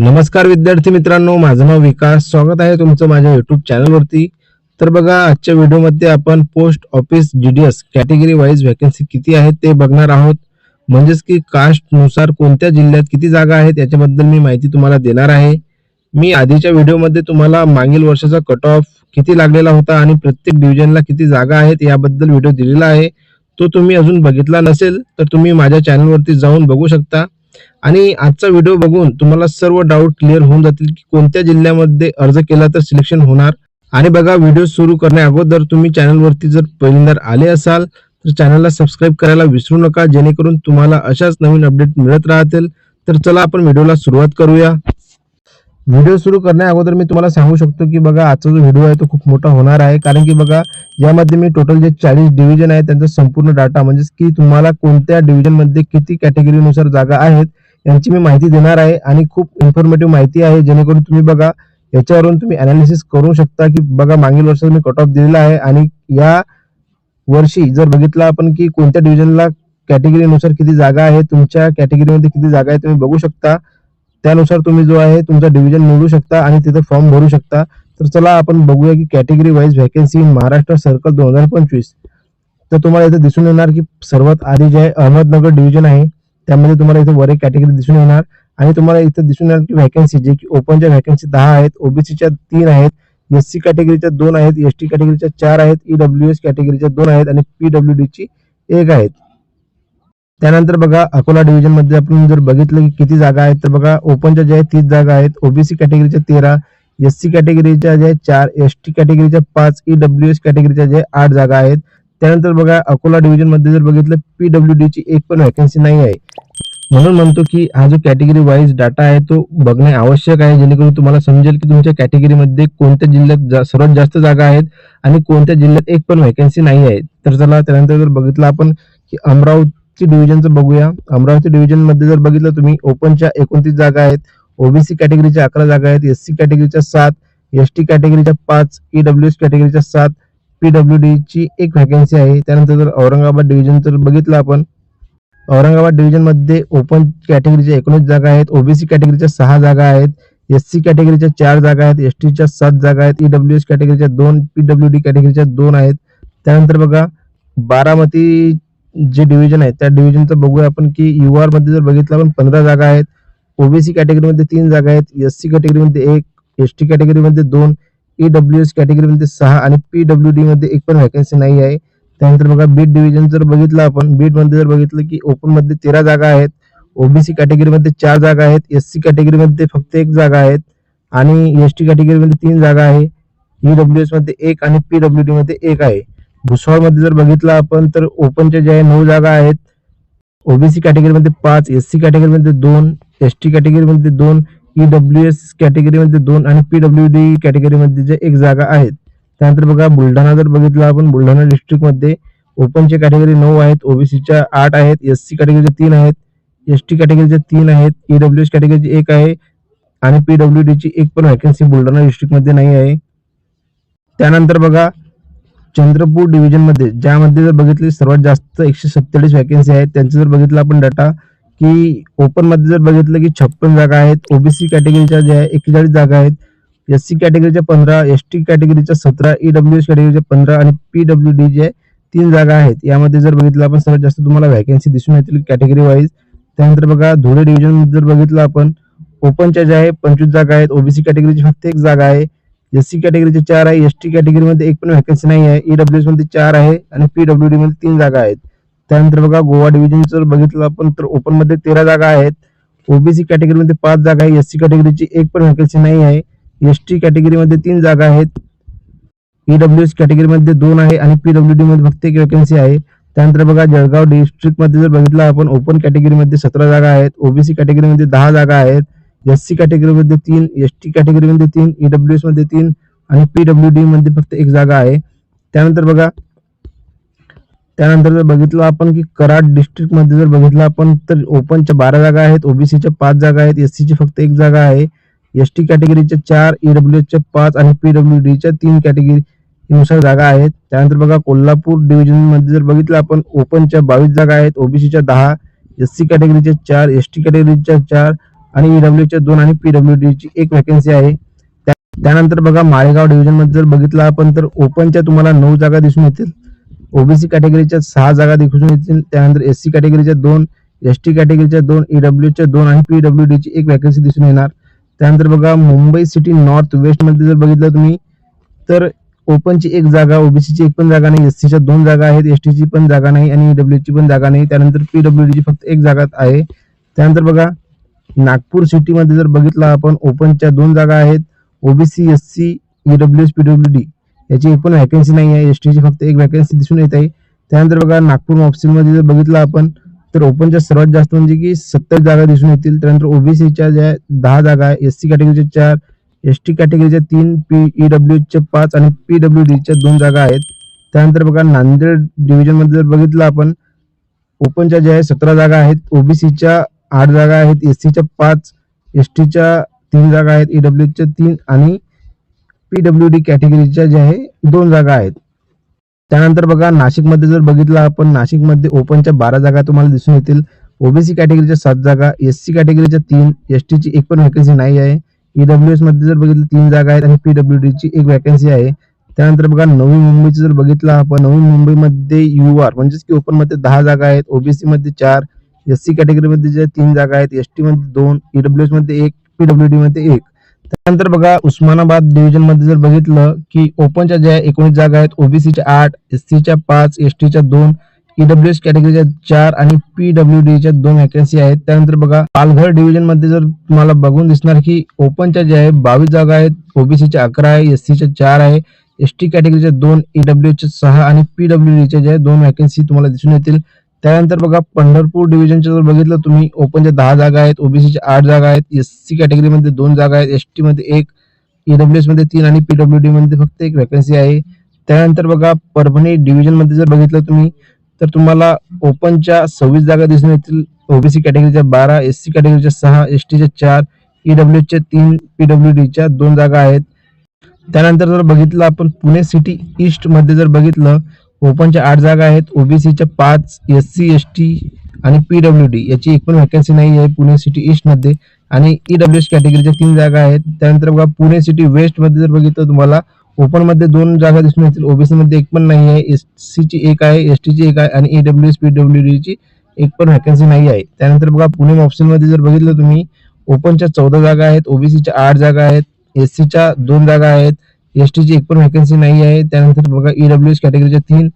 नमस्कार विद्यार्थी मित्रांनो माझं नाव विकास. स्वागत आहे तुमचं माझ्या युट्यूब चॅनलवरती तर बघा आजच्या व्हिडिओमध्ये आपण post office GDS category wise vacancy किती आहेत ते बघणार आहोत. म्हणजेच की कास्टनुसार कोणत्या जिल्ह्यात किती जागा आहेत याच्याबद्दल मी माहिती तुम्हाला देणार आहे. मी आधीच्या व्हिडिओमध्ये तुम्हाला मागील वर्षाचा कट ऑफ किती लागलेला होता आणि प्रत्येक डिव्हिजनला किती जागा आहेत याबद्दल व्हिडिओ दिलेला आहे. तो तुम्ही अजून बघितला नसेल तर तुम्ही माझ्या चॅनलवरती जाऊन बघू शकता. आणि आजचा व्हिडिओ बघून तुम्हाला सर्व डाऊट क्लिअर होऊन जातील की कोणत्या जिल्ह्यामध्ये अर्ज केला तर सिलेक्शन होणार. आणि बघा व्हिडिओ सुरू करण्या अगोदर तुम्ही चॅनलवरती जर पहिल्यांदा आले असाल तर चॅनलला सबस्क्राईब करायला विसरू नका. जेणेकरून तुम्हाला अशाच नवीन अपडेट मिळत राहतील. तर चला आपण व्हिडिओला सुरुवात करूया. व्हिडिओ सुरू करण्या अगोदर मी तुम्हाला सांगू शकतो की बघा आजचा जो व्हिडिओ आहे तो खूप मोठा होणार आहे. कारण की बघा यामध्ये मी टोटल जे चाळीस डिव्हिजन आहे त्यांचा संपूर्ण डाटा म्हणजेच की तुम्हाला कोणत्या डिव्हिजनमध्ये किती कॅटेगरीनुसार जागा आहेत यांची मी माहिती देणार आहे. आणि खूप इन्फॉर्मेटिव्ह माहिती आहे जेणेकरून तुम्ही बघा याच्यावरून तुम्ही अनालिसिस करू शकता की बघा मागील वर्षात मी कट ऑफ दिलेला आहे. आणि या वर्षी जर बघितलं आपण की कोणत्या डिव्हिजनला कॅटेगरीनुसार किती जागा आहे तुमच्या कॅटेगरीमध्ये किती जागा आहे तुम्ही बघू शकता. त्यानुसार तुम्ही जो आहे तुमचा डिव्हिजन निवडू शकता आणि तिथे फॉर्म भरू शकता. तर चला आपण बघूया की category wise vacancy Maharashtra circle दोन हजार पंचवीस. तर तुम्हाला इथे दिसून येणार की सर्वात आधी जे आहे अहमदनगर डिव्हिजन आहे त्यामध्ये तुम्हाला इथे वर एक कॅटेगरी दिसून येणार. आणि तुम्हाला इथे दिसून येणार की व्हॅकन्सी जे की ओपनच्या व्हॅकन्सी दहा आहेत ओबीसीच्या तीन आहेत एस सी कॅटेगरीच्या दोन आहेत एस टी कॅटेगरीच्या चार आहेत ईडब्ल्यू एस कॅटेगरीच्या दोन आहेत आणि पीडब्ल्यू डी ची एक आहेत. त्यानंतर बघा अकोला डिव्हिजनमध्ये आपण जर बघितलं की किती जागा आहेत तर बघा ओपनच्या ज्या आहेत तीस जागा आहेत. ओबीसी कॅटेगरीच्या तेरा एस सी कॅटेगरीच्या ज्या आहेत चार एस टी कॅटेगरीच्या पाच ई डब्ल्यू एस कॅटेगरीच्या ज्या आठ जागा आहेत. त्यानंतर बघा अकोला डिव्हिजनमध्ये जर बघितलं पीडब्ल्यू डी ची एक पण व्हॅकन्सी नाही आहे. म्हणून म्हणतो की हा जो कॅटेगरी वाईज डाटा आहे तो बघणे आवश्यक आहे जेणेकरून तुम्हाला समजेल की तुमच्या कॅटेगरीमध्ये कोणत्या जिल्ह्यात जा- सर्वात जास्त जागा आहेत आणि कोणत्या जिल्ह्यात एक पण व्हॅकन्सी नाही आहे. तर चला त्यानंतर जर बघितलं आपण की अमरावती डिव्हिजनचं बघूया. अमरावती डिव्हिजनमध्ये जर बघितलं तुम्ही ओपनच्या एकोणतीस जागा आहेत. ओबीसी कॅटेगरीच्या अकरा जागा आहेत. एस सी कॅटेगरीच्या सात एस टी कॅटेगरीच्या पाच ईडब्ल्यू एस कॅटेगरीच्या सात पीडब्ल्यू डी ची एक व्हॅकन्सी आहे. त्यानंतर जर औरंगाबाद डिव्हिजन जर बघितलं आपण औरंगाबाद डिव्हिजनमध्ये ओपन कॅटेगरीच्या एकोणीस जागा आहेत. ओबीसी कॅटेगरीच्या सहा जागा आहेत. एस सी कॅटेगरीच्या चार जागा आहेत. एस टीच्या सात जागा आहेत. ईडब्ल्यू एस कॅटेगरीच्या दोन पीडब्ल्यू डी कॅटेगरीच्या दोन आहेत. त्यानंतर बघा बारामती जे डिव्हिजन आहे त्या डिव्हिजनचं बघूया आपण की युआरमध्ये जर बघितलं आपण पंधरा जागा आहेत. ओबीसी कॅटेगरीमध्ये तीन जागा आहेत. एस सी कॅटेगरीमध्ये एक एस टी कॅटेगरीमध्ये दोन ईडब्ल्यू एस कॅटेगरीमध्ये सहा आणि पीडब्ल्यू डी मध्ये एक पण व्हॅकन्सी नाही आहे. त्यानंतर बघा बीड डिव्हिजन जर बघितलं आपण बीडमध्ये जर बघितलं की ओपनमध्ये तेरा जागा आहेत. ओबीसी कॅटेगरीमध्ये चार जागा आहेत. एस सी कॅटेगरीमध्ये फक्त एक जागा आहेत. आणि एस टी कॅटेगरीमध्ये तीन जागा आहे. ईडब्ल्यू एसमध्ये एक आणि पीडब्ल्यू डी मध्ये एक आहे. भुसावळमध्ये जर बघितलं आपण तर ओपनच्या ज्या आहे नऊ जागा आहेत ओबीसी कॅटेगरीमध्ये पाच एस सी कॅटेगरीमध्ये दोन एस टी कॅटेगरीमध्ये दोन ईडब्ल्यू एस कॅटेगरीमध्ये दोन आणि पीडब्ल्यू डी कॅटेगरीमध्ये जे एक जागा आहेत. त्यानंतर बघा बुलढाणा जर बघितलं आपण बुलढाणा डिस्ट्रिक्टमध्ये ओपनची कॅटेगरी नऊ आहेत ओबीसीच्या आठ आहेत एस सी कॅटेगरीच्या तीन आहेत एस टी कॅटेगरीच्या तीन आहेत ईडब्ल्यू एस कॅटेगरीची एक आहे आणि पीडब्ल्यू डी ची एक पण व्हॅकन्सी बुलढाणा डिस्ट्रिक्टमध्ये नाही आहे. त्यानंतर बघा चंद्रपूर डिव्हिजनमध्ये ज्यामध्ये जर बघितली सर्वात जास्त एकशे सत्तेचाळीस वॅकन्सी आहेत त्यांचं जर बघितलं आपण डाटा की ओपनमध्ये जर बघितलं की छप्पन जागा आहेत ओबीसी कॅटेगरीच्या ज्या आहे एक्केचाळीस जागा आहेत एस सी कॅटेगरीच्या पंधरा एस टी कॅटेगरीच्या सतरा ईडब्ल्यू एस कॅटेगरीच्या पंधरा आणि पी डब्ल्यू डी जे तीन जागा आहेत यामध्ये जर बघितलं आपण सर्वात जास्त तुम्हाला व्हॅकन्सी दिसून येतील कॅटेगरी वाईज त्यानंतर बघा धुळे डिव्हिजन जर बघितलं आपण ओपनच्या ज्या आहे पंचवीस जागा आहेत ओबीसी कॅटेगरीची फक्त एक जागा आहे एस सी कॅटेगरीचे चार आहे एस टी कॅटेगरीमध्ये एक पण व्हॅकन्सी नाही आहे ईडब्ल्यू मध्ये चार आहे आणि पीडब्ल्यू डी मध्ये तीन जागा आहेत. त्यानंतर बघा गोवा डिव्हिजन जर बघितलं आपण तर ओपनमध्ये तेरा जागा आहेत. ओबीसी कॅटेगरीमध्ये पाच जागा आहे एस सी कॅटेगरीची एक पण व्हॅकन्सी नाही आहे. एस टी कॅटेगरीमध्ये तीन जागा आहेत. ईडब्ल्यू एस कॅटेगरीमध्ये दोन आहे आणि पीडब्ल्यू डी मध्ये फक्त एक व्हॅकन्सी आहे. त्यानंतर बघा जळगाव डिस्ट्रिक्टमध्ये जर बघितलं आपण ओपन कॅटेगरीमध्ये सतरा जागा आहेत. ओबीसी कॅटेगरीमध्ये दहा जागा आहेत. एस सी कॅटेगरीमध्ये तीन एस टी कॅटेगरीमध्ये तीन ईडब्ल्यू एसमध्ये तीन आणि पीडब्ल्यू डी मध्ये फक्त एक जागा आहे. त्यानंतर बघा त्यानंतर जर बघितलं आपण की कराड डिस्ट्रिक्टमध्ये जर बघितलं आपण तर ओपनच्या बारा जागा आहेत ओबीसीच्या पाच जागा आहेत एस ची फक्त एक जागा आहे. एस टी कॅटेगरीच्या चार ईडब्ल्यू च्या पाच आणि पीडब्ल्यू डीच्या तीन कॅटेगरीनुसार जागा आहेत. त्यानंतर बघा कोल्हापूर डिव्हिजनमध्ये जर बघितलं आपण ओपनच्या बावीस जागा आहेत ओबीसीच्या दहा एस सी कॅटेगरीच्या चार एस टी कॅटेगरीच्या चार आणि ईडब्ल्यूच्या दोन आणि पीडब्ल्यू ची एक वॅकन्सी आहे. त्यानंतर बघा माळेगाव डिव्हिजनमध्ये जर बघितलं आपण तर ओपनच्या तुम्हाला नऊ जागा दिसून येतील. ओबीसी कॅटेगरीच्या सहा जागा दिसून येतील. त्यानंतर एस सी कॅटेगरीच्या दोन एस टी कॅटेगरीच्या दोन ईडब्ल्यूच्या दोन आणि पीडब्ल्यू ची एक वॅकन्सी दिसून येणार. त्यानंतर बघा मुंबई सिटी नॉर्थ वेस्टमध्ये जर बघितलं तुम्ही तर ओपनची एक जागा ओबीसीची एक पण जागा नाही एस सीच्या दोन जागा आहेत एस टीची पण जागा नाही आणि ईडब्ल्यूची पण जागा नाही. त्यानंतर पीडब्ल्यू ची फक्त एक जागा आहे. त्यानंतर बघा नागपूर सिटीमध्ये जर बघितलं आपण ओपनच्या दोन जागा आहेत OBC S C EW S PW D याची एक पण वॅकन्सी नाही आहे एस टीची फक्त एक व्हॅकन्सी दिसून येत आहे. त्यानंतर बघा नागपूर मॉप्सिल जर बघितलं आपण तर ओपनच्या सर्वात जास्त म्हणजे की सत्तर जागा दिसून येतील. त्यानंतर ओबीसीच्या ज्या दहा जागा आहे एस सी कॅटेगरीच्या चार एस टी कॅटेगरीच्या तीन पी ईडब्ल्यूच्या पाच आणि पीडब्ल्यू डीच्या दोन जागा आहेत. त्यानंतर बघा नांदेड डिव्हिजनमध्ये जर बघितलं आपण ओपनच्या ज्या आहे सतरा जागा आहेत ओबीसीच्या आठ जागा आहेत एस सीच्या पाच एस टीच्या तीन जागा आहेत ईडब्ल्यूच्या तीन आणि पीडब्ल्यू डी कॅटेगरीच्या ज्या आहे दोन जागा आहेत. त्यानंतर बघा नाशिकमध्ये जर बघितलं आपण नाशिकमध्ये ओपनच्या बारा जागा तुम्हाला दिसून येतील. ओबीसी कॅटेगरीच्या सात जागा एस सी कॅटेगरीच्या तीन एस टीची एक पण वॅकन्सी नाही आहे. ईडब्ल्यू एसमध्ये जर बघितलं तीन जागा आहेत आणि पीडब्ल्यू डी ची एक वॅकन्सी आहे. त्यानंतर बघा नवी मुंबईचं जर बघितलं आपण नवी मुंबईमध्ये यू आर म्हणजेच की ओपनमध्ये दहा जागा आहेत ओबीसी मध्ये चार एस सी कॅटेगरीमध्ये ज्या तीन जागा आहेत एस टी मध्ये दोन ईडब्ल्यू एसमध्ये एक पीडब्ल्यू डी मध्ये एक. त्यानंतर बघा उस्मानाबाद डिव्हिजनमध्ये जर बघितलं की ओपनच्या ज्या एकोणीस जागा आहेत ओबीसीच्या आठ एस सीच्या पाच एस टीच्या दोन ईडब्ल्यू एस कॅटेगरीच्या चार आणि पीडब्ल्यू डीच्या दोन वॅकन्सी आहेत. त्यानंतर बघा पालघर डिव्हिजनमध्ये जर तुम्हाला बघून दिसणार की ओपनच्या ज्या आहे बावीस जागा आहेत ओबीसीच्या अकरा आहे एस सीच्या चार आहे एस टी कॅटेगरीच्या दोन ईडब्ल्यूच्या सहा आणि पीडब्ल्यू डीच्या ज्या दोन वॅकन्सी तुम्हाला दिसून येतील. त्यानंतर बघा पंढरपूर डिव्हिजनच्या जर बघितलं तुम्ही ओपनच्या दहा जागा आहेत ओबीसीच्या आठ जागा आहेत एस सी कॅटेगरीमध्ये दोन जागा आहेत एस टीमध्ये एक ईडब्ल्यू मध्ये तीन आणि पीडब्ल्यू डी मध्ये फक्त एक वॅकन्सी आहे. त्यानंतर बघा परभणी डिव्हिजनमध्ये जर बघितलं तुम्ही तर तुम्हाला ओपनच्या सव्वीस जागा दिसून येतील. ओबीसी कॅटेगरीच्या बारा एस सी कॅटेगरीच्या सहा एस टीच्या चार ईडब्ल्यूच्या तीन पीडब्ल्यू डीच्या दोन जागा आहेत. त्यानंतर जर बघितलं आपण पुणे सिटी ईस्टमध्ये जर बघितलं ओपनच्या आठ जागा आहेत. ओबीसीच्या पाच एस सी एस टी आणि पीडब्ल्यू डी. याची एक पण वॅकन्सी नाही आहे पुणे सिटी ईस्टमध्ये आणि ईडब्ल्यू एस कॅटेगरीच्या तीन जागा आहेत. त्यानंतर बघा पुणे सिटी वेस्टमध्ये जर बघितलं तुम्हाला ओपनमध्ये दोन जागा दिसून येतील. ओबीसीमध्ये एक पण नाही आहे. एस सीची एक आहे एस टीची एक आहे आणि ईडब्ल्यू एस पीडब्ल्यू डब्ल्यू डीची एक पण वॅकन्सी नाही आहे. त्यानंतर बघा पुणे ऑप्शन जर बघितलं तुम्ही ओपनच्या चौदा जागा आहेत. ओबीसीच्या आठ जागा आहेत. एस सीच्या दोन जागा आहेत. एस टीची एक पण वॅकन्सी नाही आहे त्यानंतर बघा ईडब्ल्यू एस कॅटेगरीच्या तीन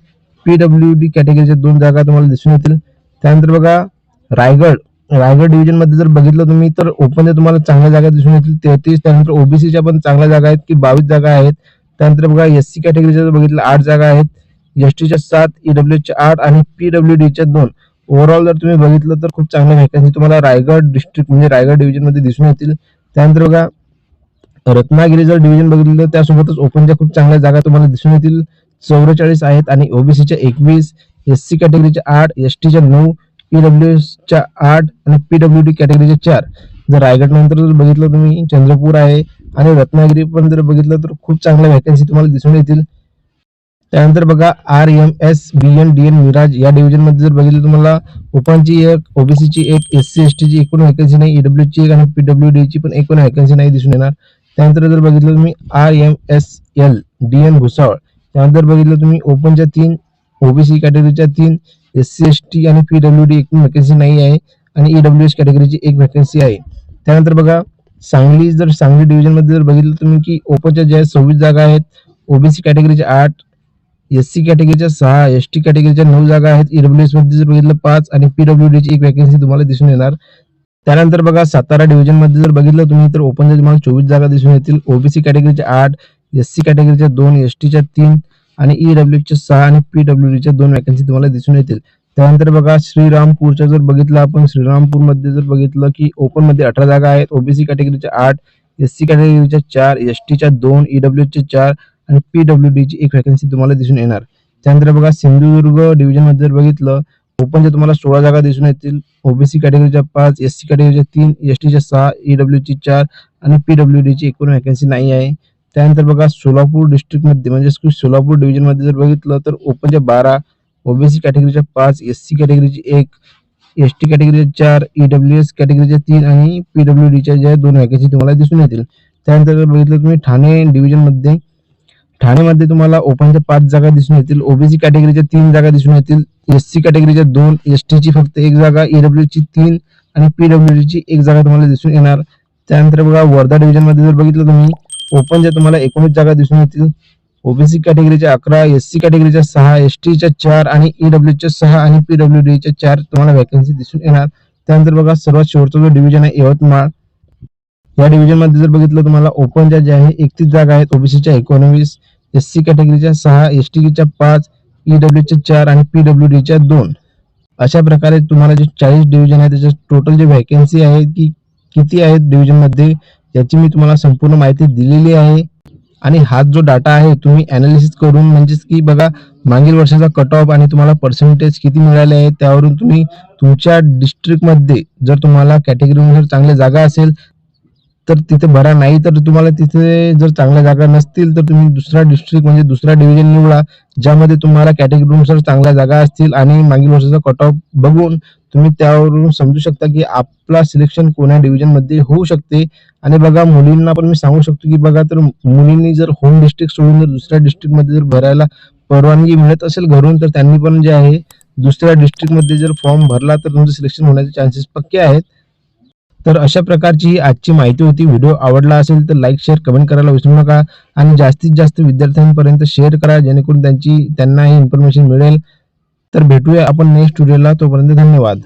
पीडब्ल्यू डी कॅटेगरीच्या दोन जागा तुम्हाला दिसून येतील. त्यानंतर बघा रायगड. रायगड डिव्हिजनमध्ये जर बघितलं तुम्ही तर ओपनच्या तुम्हाला चांगल्या जागा दिसून येतील. तेहतीस त्यानंतर ओबीसीच्या पण चांगल्या जागा आहेत की बावीस जागा आहेत. त्यानंतर बघा एस सी कॅटेगरीच्या जर बघितलं आठ जागा आहेत. एस टीच्या सात ईडब्ल्यूच्या आठ आणि पीडब्ल्यू डीच्या दोन. ओव्हरऑल जर तुम्ही बघितलं तर खूप चांगल्या वॅकन्सी तुम्हाला रायगड डिस्ट्रिक्ट म्हणजे रायगड डिव्हिजनमध्ये दिसून येतील. त्यानंतर बघा रत्नागिरी जर डिव्हिजन बघितलं तर त्यासोबतच ओपनच्या खूप चांगल्या जागा तुम्हाला दिसून येतील. चौवेचाळीस आहेत आणि ओबीसीच्या एकवीस एस सी कॅटेगरीच्या आठ एस टीच्या नऊ पीडब्ल्यू च्या आठ आणि पीडब्ल्यू डी कॅटेगरीच्या चार. जर रायगड नंतर जर बघितलं तुम्ही चंद्रपूर आहे आणि रत्नागिरी पण जर बघितलं तर खूप चांगल्या वॅकन्सी तुम्हाला दिसून येतील. त्यानंतर बघा R M S B N D N Miraj या डिव्हिजनमध्ये जर बघितलं तुम्हाला ओपनची एक ओबीसीची एक एस सी एस टी ची एकूण वॅकन्सी नाही ईडब्ल्यूची एक आणि पीडब्ल्यू डी ची पण एकूण वॅकन्सी नाही दिसून येणार. त्यानंतर जर बघितलं तुम्ही R M S L D N Bhusawal त्यानंतर बघितलं तुम्ही ओपनच्या तीन ओबीसी कॅटेगरीच्या तीन एस सी एस टी आणि पी डब्ल्यू डी एक वॅकन्सी नाही आहे आणि ईडब्ल्यू एस कॅटेगरीची एक वॅकन्सी आहे. त्यानंतर बघा सांगली जर सांगली डिव्हिजनमध्ये जर बघितलं तुम्ही की ओपनच्या ज्या सव्वीस जागा आहेत ओबीसी कॅटेगरीच्या आठ एस सी कॅटेगरीच्या सहा एस टी कॅटेगरीच्या नऊ जागा आहेत ईडब्ल्यू एसमध्ये जर बघितलं पाच आणि पी डब्ल्यू डीची एक वॅकन्सी तुम्हाला दिसून येणार. त्यानंतर बघा सातारा डिव्हिजनमध्ये जर बघितलं तुम्ही तर ओपनच्या तुम्हाला चोवीस जागा दिसून येतील. ओबीसी कॅटेगरीच्या आठ एस सी कॅटेगरीच्या दोन एस टीच्या तीन आणि ईडब्ल्यूच्या सहा आणि पीडब्ल्यूडीच्या डी च्या दोन वॅकन्सी तुम्हाला दिसून येतील. त्यानंतर बघा श्रीरामपूरच्या जर बघितलं आपण श्रीरामपूरमध्ये जर बघितलं की ओपनमध्ये अठरा जागा आहेत. ओबीसी कॅटेगरीच्या आठ एस सी कॅटेगरीच्या चार एस टीच्या दोन ईडब्ल्यू चार आणि पीडब्ल्यू डी ची एक वॅकन्सी तुम्हाला दिसून येणार. त्यानंतर बघा सिंधुदुर्ग डिव्हिजनमध्ये जर बघितलं ओपनच्या तुम्हाला सोळा जागा दिसून येतील. ओबीसी कॅटेगरीच्या पाच एस सी कॅटेगरीच्या तीन एस टीच्या सहा ईडब्ल्यू ची चार आणि पीडब्ल्यू डी ची एकूण वॅकन्सी नाही आहे. त्यानंतर बघा सोलापूर डिस्ट्रिक्टमध्ये म्हणजे की सोलापूर डिव्हिजनमध्ये जर बघितलं तर ओपनच्या बारा ओबीसी कॅटेगरीच्या पाच एस सी कॅटेगरीची एक एस टी कॅटेगरीच्या चार ईडब्ल्यू एस कॅटेगरीच्या तीन आणि पीडब्ल्यू डीच्या ज्या दोन वॅकन्सी तुम्हाला दिसून येतील. त्यानंतर जर बघितलं तुम्ही ठाणे डिव्हिजनमध्ये ठाणेमध्ये तुम्हाला ओपनच्या पाच जागा दिसून येतील ओबीसी कॅटेगरीच्या तीन जागा दिसून येतील एससी कॅटेगरीच्या दोन एस टीची फक्त एक जागा ईडब्ल्यू ची तीन आणि पीडब्ल्यू ची एक जागा तुम्हाला दिसून येणार. त्यानंतर बघा वर्धा डिव्हिजनमध्ये जर बघितलं तुम्ही ओपनच्या तुम्हाला एकोणीस जागा दिसून येतील. ओबीसी कॅटेगरीच्या अकरा एस सी कॅटेगरीच्या सहा एस टीच्या चार आणि ईडब्ल्यूच्या सहा आणि पीडब्ल्यू डीच्या चार तुम्हाला व्हॅकन्सी दिसून येणार. त्यानंतर बघा सर्वात शेवटचा जो डिव्हिजन आहे यवतमाळ. या डिव्हिजनमध्ये जर बघितलं तुम्हाला ओपनच्या ज्या आहे एकतीस जागा आहेत ओबीसीच्या एकोणवीस एस सी कॅटेगरीच्या सहा एस टीच्या पाच ईडब्ल्यूच्या चार आणि पीडब्ल्यू डीच्या दोन. अशा प्रकारे तुम्हाला जे चाळीस डिव्हिजन आहे त्याच्या टोटल जे व्हॅकन्सी आहे की किती आहेत डिव्हिजनमध्ये याची मी तुम्हाला संपूर्ण माहिती दिलेली आहे. आणि हा जो डाटा आहे तुम्ही अनालिसिस करून म्हणजेच की बघा मागील वर्षाचा कट ऑफ आणि तुम्हाला पर्सेंटेज किती मिळाले आहे त्यावरून तुम्ही तुमच्या डिस्ट्रिक्टमध्ये जर तुम्हाला कॅटेगरीनुसार चांगल्या जागा असेल तर तिथे भरा नाही तर तुम्हाला तिथे जर चांगल्या जागा नसतील तर तुम्ही दुसरा डिस्ट्रिक्ट म्हणजे दुसरा डिव्हिजन निवडा ज्यामध्ये तुम्हाला कॅटेगरीनुसार चांगल्या जागा असतील आणि मागील वर्षाचा कट ऑफ बघून तुम्ही त्यावरून समजू शकता की आपला सिलेक्शन कोण्या डिव्हिजनमध्ये होऊ शकते. आणि बघा मुलींना पण मी सांगू शकतो की बघा तर मुलींनी जर होम डिस्ट्रिक्ट सोडून जर दुसऱ्या डिस्ट्रिक्टमध्ये जर भरायला परवानगी मिळत असेल घरून तर त्यांनी पण जे आहे दुसऱ्या डिस्ट्रिक्टमध्ये जर फॉर्म भरला तर तुमचं सिलेक्शन होण्याचे चान्सेस पक्के आहेत. तर अशा प्रकारची ही आजची माहिती होती. व्हिडिओ आवडला असेल तर लाईक शेअर कमेंट करायला विसरू नका आणि जास्तीत जास्त विद्यार्थ्यांपर्यंत शेअर करा जेणेकरून त्यांची त्यांना ही इन्फॉर्मेशन मिळेल. तर भेटूया आपण नेक्स्ट व्हिडिओला तोपर्यंत धन्यवाद.